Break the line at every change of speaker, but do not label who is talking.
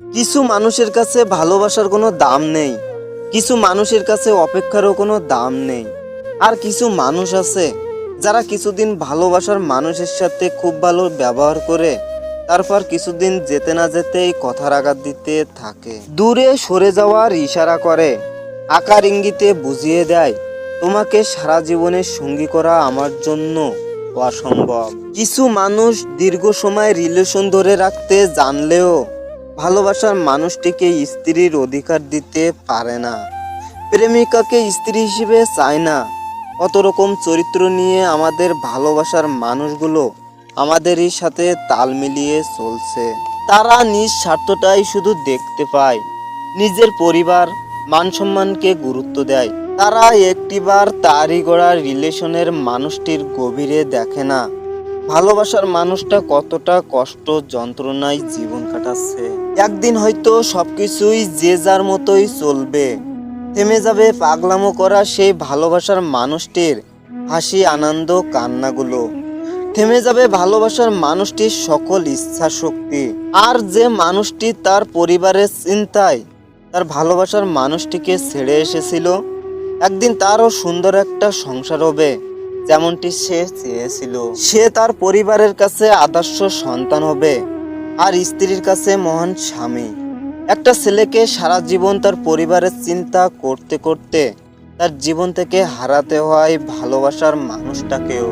কিছু মানুষের কাছে ভালোবাসার কোনো দাম নেই, কিছু মানুষের কাছে অপেক্ষারও কোনো দাম নেই। আর কিছু মানুষ আছে যারা কিছুদিন ভালোবাসার মানুষের সাথে খুব ভালো ব্যবহার করে, তারপর কিছুদিন যেতে না যেতেই কথার আঘাত দিতে থাকে। দূরে সরে যাওয়ার ইশারা করে, আকার ইঙ্গিতে বুঝিয়ে দেয়, তোমাকে সারা জীবনের সঙ্গী করা আমার জন্য অসম্ভব। কিছু মানুষ দীর্ঘ সময় রিলেশন ধরে রাখতে জানলেও ভালোবাসার মানুষটিকে স্ত্রীর অধিকার দিতে পারে না। প্রেমিকাকে স্ত্রী হিসেবে চায় না। কত রকম চরিত্র নিয়ে আমাদের ভালোবাসার মানুষগুলো আমাদেরই সাথে তাল মিলিয়ে চলছে। তারা নিজ স্বার্থটাই শুধু দেখতে পায়। নিজের পরিবার মান সম্মানকে গুরুত্ব দেয়। তারা একটিবার তারই গড়া রিলেশনের মানুষটির গভীরে দেখে না। ভালোবাসার মানুষটা কতটা কষ্ট, যন্ত্রণায় জীবন কাটাচ্ছে। একদিন হয়তো সবকিছুই যে যার মতোই চলবে। থেমে যাবে পাগলামো করা সেই ভালোবাসার মানুষটির হাসি, আনন্দ, কান্নাগুলো। থেমে যাবে ভালোবাসার মানুষটির সকল ইচ্ছা শক্তি আর যে মানুষটি তার পরিবারের চিন্তায় তার ভালোবাসার মানুষটিকে ছেড়ে এসেছিল, একদিন তারও সুন্দর একটা সংসার হবে। যেমনটি সে চেয়েছিল। সে তার পরিবারের কাছে আদর্শ সন্তান হবে আর স্ত্রীর কাছে মহান স্বামী। একটা ছেলেকে সারা জীবন তার পরিবারের চিন্তা করতে করতে তার জীবন থেকে হারাতে হয় ভালোবাসার মানুষটাকেও।